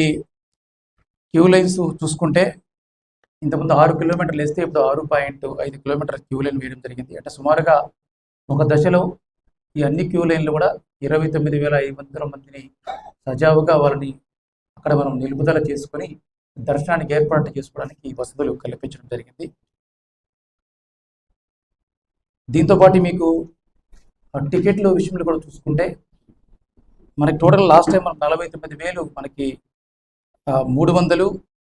ఈ queue lines చూసుకుంటే ఇంతకుముందు ఆరు కిలోమీటర్లు వేస్తే ఇప్పుడు ఆరు పాయింట్ ఐదు కిలోమీటర్ క్యూ లైన్ వేయడం జరిగింది. అంటే సుమారుగా ఒక దశలో ఈ అన్ని క్యూ లైన్లు కూడా ఇరవై తొమ్మిది వేల ఐదు వందల మందిని సజావుగా వాళ్ళని అక్కడ మనం నిలుపుదల చేసుకొని దర్శనానికి ఏర్పాటు చేసుకోవడానికి ఈ వసతులు కల్పించడం జరిగింది. దీంతో పాటు మీకు ఆ టికెట్ల విషయంలో కూడా చూసుకుంటే మనకి టోటల్ లాస్ట్ టైం మనం నలభై తొమ్మిది వేలు మనకి మూడు వందలు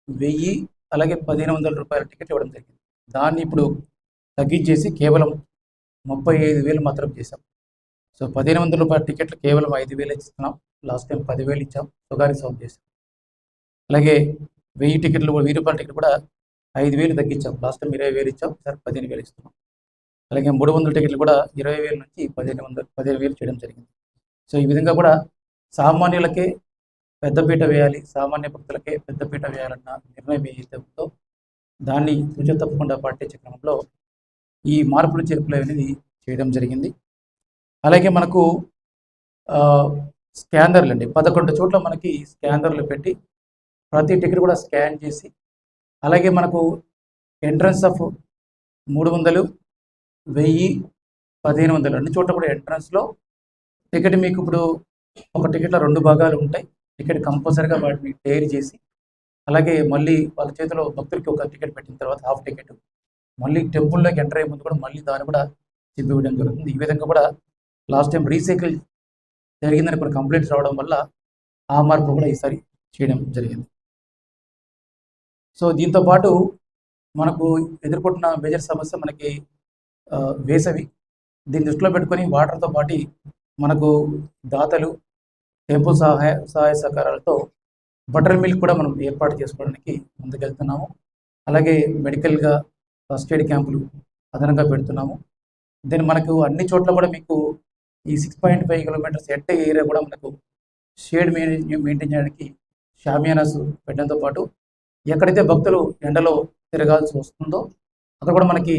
వెయ్యి అలాగే పదిహేను వందల రూపాయల టికెట్ ఇవ్వడం జరిగింది. దాన్ని ఇప్పుడు తగ్గించేసి కేవలం ముప్పై ఐదు వేలు మాత్రం చేసాం సో పదిహేను వందల రూపాయల టికెట్లు కేవలం ఐదు వేలు ఇస్తున్నాం. లాస్ట్ టైం పదివేలు ఇచ్చాం. సుగారి సౌండ్ చేసాం అలాగే వెయ్యి టికెట్లు కూడా వెయ్యి రూపాయల టికెట్ కూడా ఐదు వేలు తగ్గించాం. లాస్ట్ టైం ఇరవై వేలు ఇచ్చాం. సార్ పదిహేను వేలు ఇస్తున్నాం. అలాగే మూడు వందల టికెట్లు కూడా ఇరవై వేల నుంచి పదిహేను వందలు పదిహేను వేలు చేయడం జరిగింది. సో ఈ విధంగా కూడా సామాన్యులకే పెద్దపీట వేయాలి. సామాన్య భక్తులకే పెద్దపీట వేయాలన్న నిర్ణయం ఏదైతే దాన్ని సూచన తప్పకుండా పాటించే క్రమంలో ఈ మార్పులు చేర్పులు అనేది చేయడం జరిగింది. అలాగే మనకు ఆ, స్కానర్లు అండి. పదకొండు చోట్ల మనకి స్కానర్లు పెట్టి ప్రతి టికెట్ కూడా స్కాన్ చేసి అలాగే మనకు ఎంట్రన్స్ ఆఫ్ మూడు వందలు వెయ్యి పదిహేను వందలు అన్ని చోట్ల కూడా ఎంట్రన్స్లో టికెట్ మీకు ఇప్పుడు ఒక టికెట్లో రెండు భాగాలు ఉంటాయి. టికెట్ కంపల్సరీగా వాటిని తయారు చేసి అలాగే మళ్ళీ వాళ్ళ చేతిలో భక్తులకి ఒక టికెట్ పెట్టిన తర్వాత హాఫ్ టికెట్. మళ్ళీ టెంపుల్లోకి ఎంటర్ అయ్యే ముందు కూడా మళ్ళీ దాన్ని కూడా చెప్పివ్వడం జరుగుతుంది. ఈ విధంగా కూడా లాస్ట్ టైం రీసైకిల్ జరిగిందని కొన్ని కంప్లైంట్స్ రావడం వల్ల ఆ మార్పు కూడా ఈసారి చేయడం జరిగింది. సో దీంతో పాటు మనకు ఎదుర్కొంటున్న మేజర్ సమస్య మనకి వేసవి. దీన్ని దృష్టిలో పెట్టుకొని వాటర్తో పాటు మనకు దాతలు టెంపుల్ సహాయ సహాయ సహకారాలతో బటర్ మిల్క్ కూడా మనం ఏర్పాటు చేసుకోవడానికి ముందుకెళ్తున్నాము. అలాగే మెడికల్గా ఫస్ట్ ఎయిడ్ క్యాంపులు అదనంగా పెడుతున్నాము. దెన్ మనకు అన్ని చోట్ల కూడా మీకు ఈ సిక్స్ పాయింట్ ఫైవ్ కిలోమీటర్స్ ఎట్ట ఏరియా కూడా మనకు షేడ్ మెయింటైన్ చేయడానికి షామియానాస్ పెట్టడంతో పాటు ఎక్కడైతే భక్తులు ఎండలో తిరగాల్సి వస్తుందో అక్కడ కూడా మనకి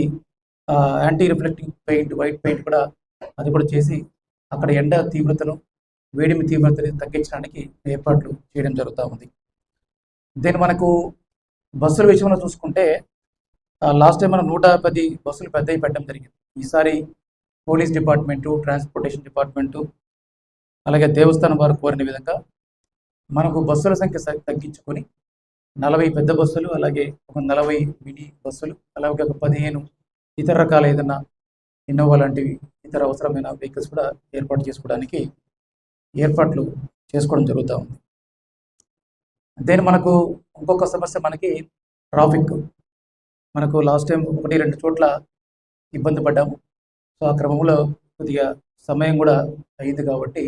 anti reflecting paint white paint కూడా అది కూడా చేసి అక్కడ ఎండ తీవ్రతను వేడిమి తీవ్రతని తగ్గించడానికి ఏర్పాట్లు చేయడం జరుగుతూ ఉంది. దీన్ని మనకు బస్సుల విషయంలో చూసుకుంటే లాస్ట్ టైం మనం నూట పది బస్సులు పెద్దవి పెట్టడం జరిగింది. ఈసారి పోలీస్ డిపార్ట్మెంటు ట్రాన్స్పోర్టేషన్ డిపార్ట్మెంటు అలాగే దేవస్థానం వారు కోరిన విధంగా మనకు బస్సుల సంఖ్య తగ్గించుకొని నలభై పెద్ద బస్సులు అలాగే ఒక నలభై మినీ బస్సులు అలాగే ఒక పదిహేను ఇతర రకాల ఏదైనా ఇన్నోవా లాంటివి ఇతర అవసరమైన వెహికల్స్ కూడా ఏర్పాటు చేసుకోవడానికి ఏర్పాట్లు చేసుకోవడం జరుగుతూ ఉంది. దేని మనకు ఇంకొక సమస్య మనకి ట్రాఫిక్ మనకు లాస్ట్ టైం ఒకటి రెండు చోట్ల ఇబ్బంది పడ్డాము. సో ఆ క్రమంలో కొద్దిగా సమయం కూడా అయింది కాబట్టి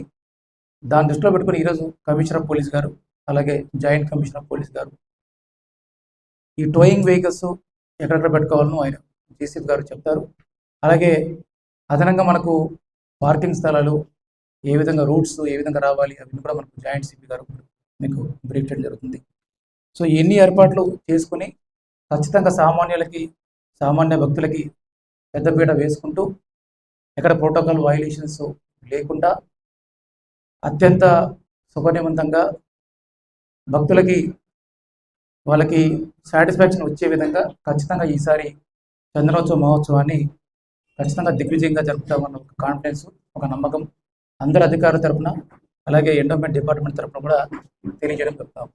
దాన్ని దృష్టిలో పెట్టుకుని ఈరోజు కమిషనర్ ఆఫ్ పోలీస్ గారు అలాగే జాయింట్ కమిషనర్ ఆఫ్ పోలీస్ గారు ఈ టోయింగ్ వెహికల్స్ ఎక్కడెక్కడ పెట్టుకోవాలను ఆయన జేసీఫ్ గారు చెప్తారు. అలాగే అదనంగా మనకు పార్కింగ్ స్థలాలు ఏ విధంగా రూట్స్ ఏ విధంగా రావాలి అవన్నీ కూడా మనకు జాయింట్ సిపి గారు మీకు బ్రీఫ్ చేయడం జరుగుతుంది. సో ఎన్ని ఏర్పాట్లు చేసుకుని ఖచ్చితంగా సామాన్యులకి సామాన్య భక్తులకి పెద్దపీట వేసుకుంటూ ఎక్కడ ప్రోటోకాల్ వయలేషన్స్ లేకుండా అత్యంత సుఖనివంతంగా భక్తులకి వాళ్ళకి సాటిస్ఫాక్షన్ వచ్చే విధంగా ఖచ్చితంగా ఈసారి చంద్రోత్సవ మహోత్సవాన్ని ఖచ్చితంగా దిగ్విజయంగా జరుపుతామన్న ఒక కాన్ఫిడెన్స్ ఒక నమ్మకం అందరు అధికారుల తరపున అలాగే ఎండోమెంట్ డిపార్ట్మెంట్ తరపున కూడా తెలియజేయడం జరుగుతాం.